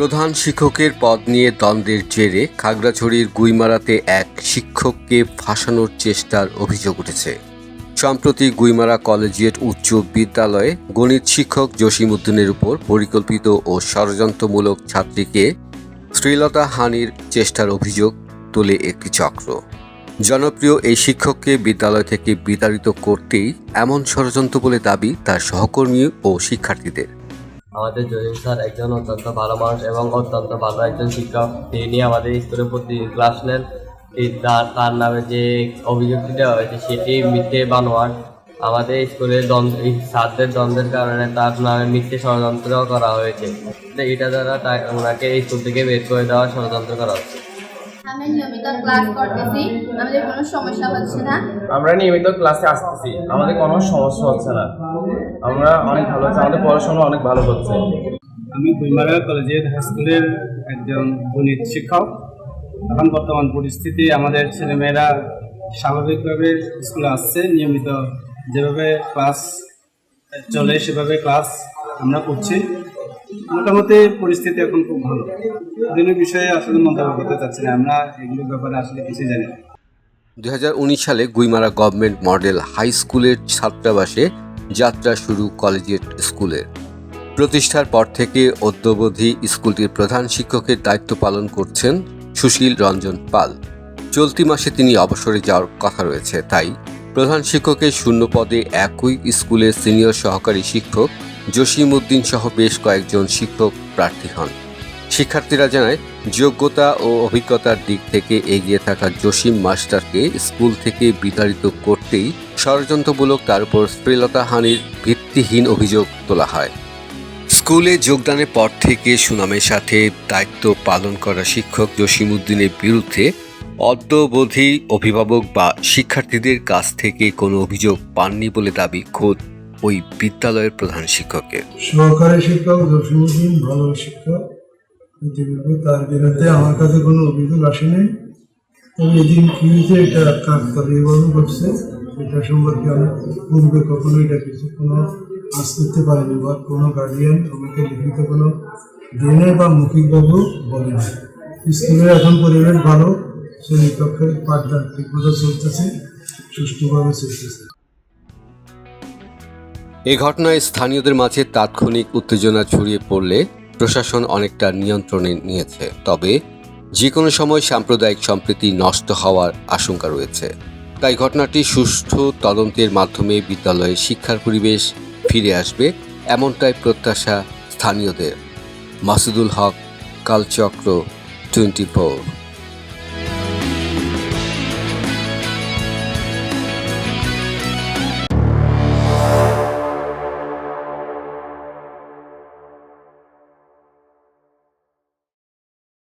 প্রধান শিক্ষকের পদ নিয়ে দ্বন্দ্বের জেরে খাগড়াছড়ির গুইমারাতে এক শিক্ষককে ফাঁসানোর চেষ্টার অভিযোগ উঠেছে। সম্প্রতি গুইমারা কলেজিয়েট উচ্চ বিদ্যালয়ে গণিত শিক্ষক জসিমউদ্দিনের উপর পরিকল্পিত ও ষড়যন্ত্রমূলক ছাত্রীকে শ্রীলতা হানির চেষ্টার অভিযোগ তোলে একটি চক্র। জনপ্রিয় এই শিক্ষককে বিদ্যালয় থেকে বিতাড়িত করতেই এমন ষড়যন্ত্র বলে দাবি তার সহকর্মী ও শিক্ষার্থীদের। আমাদের জহির স্যার একজন অত্যন্ত ভালো মানুষ এবং অত্যন্ত ভালো একজন শিক্ষক। তিনি আমাদের স্কুলে প্রতি ক্লাস নেন। তার তার নামে যে অভিযোগটি দেওয়া হয়েছে সেটি মিথ্যে বানোয়ার আমাদের স্কুলে দ্বন্দ্ব স্যারদের দ্বন্দ্বের কারণে তার নামে মিথ্যে ষড়যন্ত্র করা হয়েছে। এটা দ্বারা ওনাকে স্কুল থেকে বের করে দেওয়ার ষড়যন্ত্র করা হচ্ছে। নিয়মিত ক্লাস করতেছি আমাদের কোনো সমস্যা হচ্ছে না। আমরা নিয়মিত ক্লাসে আসতেছি আমাদের কোনো সমস্যা হচ্ছে না। আমরা অনেক ভালো হচ্ছে আমাদের পড়াশোনা অনেক ভালো হচ্ছে। আমি গুইমারা কলেজের হাই স্কুলের একজন গণিত শিক্ষক। এখন বর্তমান পরিস্থিতি আমাদের ছেলেমেয়েরা স্বাভাবিকভাবে স্কুলে আসছে নিয়মিত যেভাবে ক্লাস চলে সেভাবে ক্লাস আমরা করছি। মোটামুটি পরিস্থিতি এখন খুব ভালো। দিনের বিষয়ে আসলে মন্তব্য করতে চাচ্ছি না। আমরা এগুলোর ব্যাপারে আসলে কিছুই জানি না। দুই সালে গুইমারা গভর্নমেন্ট মডেল হাই স্কুলের ছাত্রাবাসে যাত্রা শুরু কলেজিয়েট স্কুলের প্রতিষ্ঠার পর থেকে অদ্যবধি স্কুলটির প্রধান শিক্ষকের দায়িত্ব পালন করছেন সুশীল রঞ্জন পাল। চলতি মাসে তিনি অবসরে যাওয়ার কথা রয়েছে, তাই প্রধান শিক্ষকের শূন্য পদে একই স্কুলের সিনিয়র সহকারী শিক্ষক জসিম উদ্দিন সহ বেশ কয়েকজন শিক্ষক প্রার্থী হন। শিক্ষার্থীরা জানায়, যোগ্যতা ও অভিজ্ঞতার দিক থেকে এগিয়ে থাকা জসিম মাস্টারকে স্কুল থেকে বিতাড়িত করতেই ষড়যন্ত্রমূলক তার উপর শ্রীলতা হানির ভিত্তিহীন অভিযোগ তোলা হয়। স্কুলে যোগদানের পর থেকে সুনামের সাথে দায়িত্ব পালন করা শিক্ষক জসিম উদ্দিনের বিরুদ্ধে অদ্যবধি অভিভাবক বা শিক্ষার্থীদের কাছ থেকে কোনো অভিযোগ পাননি বলে দাবি খোদ ওই বিদ্যালয়ের প্রধান শিক্ষকের। সহকারী শিক্ষক জসিমুদ্দিন ভালো শিক্ষক। তার বিরুদ্ধে আমার কাছে কোনো অভিযোগ আসেনি। তবে এদিন হয়েছে এটা কাকতালীয়ভাবে ঘটছে এটা সম্পর্কে আমি পূর্বে কখনো এটা কিছু কোনো আজ করতে পারিনি বা কোনো গার্ডিয়ান আমাকে লিখিত কোনো দিনে বা মৌখিকভাবেও বলে না স্কুলের এখন পরিবেশ ভালো, শ্রেণীকক্ষের পাঠদান ঠিকমতো চলতেছে, সুষ্ঠুভাবে চলতেছে। এ ঘটনায় স্থানীয়দের মাঝে তাৎক্ষণিক উত্তেজনা ছড়িয়ে পড়লে প্রশাসন অনেকটা নিয়ন্ত্রণে নিয়েছে। তবে যে কোনো সময় সাম্প্রদায়িক সম্প্রীতি নষ্ট হওয়ার আশঙ্কা রয়েছে। তাই ঘটনাটি সুষ্ঠু তদন্তের মাধ্যমে বিদ্যালয়ে শিক্ষার পরিবেশ ফিরে আসবে এমনটাই প্রত্যাশা স্থানীয়দের। Masudul Haque, Kalchakra twenty four.